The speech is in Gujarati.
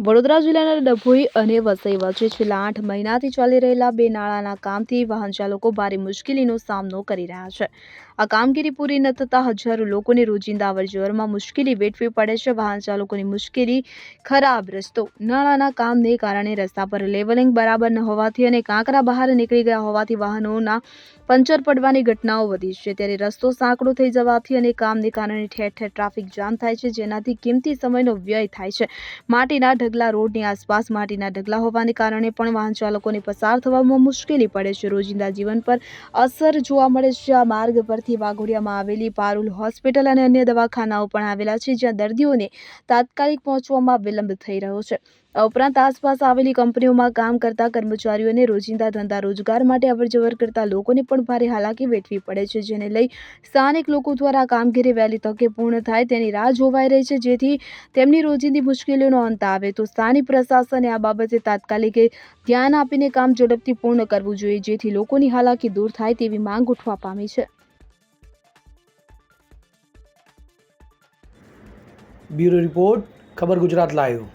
વડોદરા જિલ્લાના ડભોઈ અને વસઈ વચ્ચે છેલ્લા આઠ મહિનાથી ચાલી રહેલા બે નાળાના કામથી વાહન ચાલકો ભારે મુશ્કેલીનો સામનો કરી રહ્યા છે. આ કામગીરી પૂરી ન થતાં હજારો લોકોને રોજિંદા અવરજવરમાં મુશ્કેલી વેઠવી પડે છે. વાહન ચાલકોની મુશ્કેલી, ખરાબ રસ્તો, નાળાના કામને કારણે રસ્તા પર લેવલિંગ બરાબર ન હોવાથી અને કાંકરા બહાર નીકળી ગયા હોવાથી વાહનોના પંચર પડવાની ઘટનાઓ વધી છે. ત્યારે રસ્તો સાંકડો થઈ જવાથી અને કામને કારણે ઠેર ઠેર ટ્રાફિક જામ થાય છે. જેનાથી કિંમતી સમયનો વ્યય થાય છે. માટીના ઢગલા રોડની આસપાસ માટીના ઢગલા હોવાને કારણે પણ વાહન ચાલકોને પસાર થવામાં મુશ્કેલી પડે છે. રોજિંદા જીવન પર અસર જોવા મળે છે. આ માર્ગ પરથી વાઘોડિયામાં આવેલી પારુલ હોસ્પિટલ અને અન્ય દવાખાનાઓ પણ આવેલા છે, જ્યાં દર્દીઓને તાત્કાલિક પહોંચવામાં વિલંબ થઈ રહ્યો છે. આ ઉપરાંત આસપાસ આવેલી કંપનીઓમાં કામ કરતા કર્મચારીઓને રોજિંદા ધંધા રોજગાર માટે અવરજવર કરતા લોકોને પણ ભારે હાલાકી વેઠવી પડે છે, જેને લઈ સ્થાનિક લોકો દ્વારા કામગીરી વહેલી તકે પૂર્ણ થાય તેની રાહ જોવાઈ રહી છે, જેથી તેમની રોજિંદી મુશ્કેલીઓનો અંત આવે. તો સ્થાનિક પ્રશાસને આ બાબતે તાત્કાલિક ધ્યાન આપીને કામ ઝડપથી પૂર્ણ કરવું જોઈએ, જેથી લોકોની હાલાકી દૂર થાય તેવી માંગ ઉઠવા પામી છે. બ્યુરો રિપોર્ટ, ખબર ગુજરાત લાઈવ.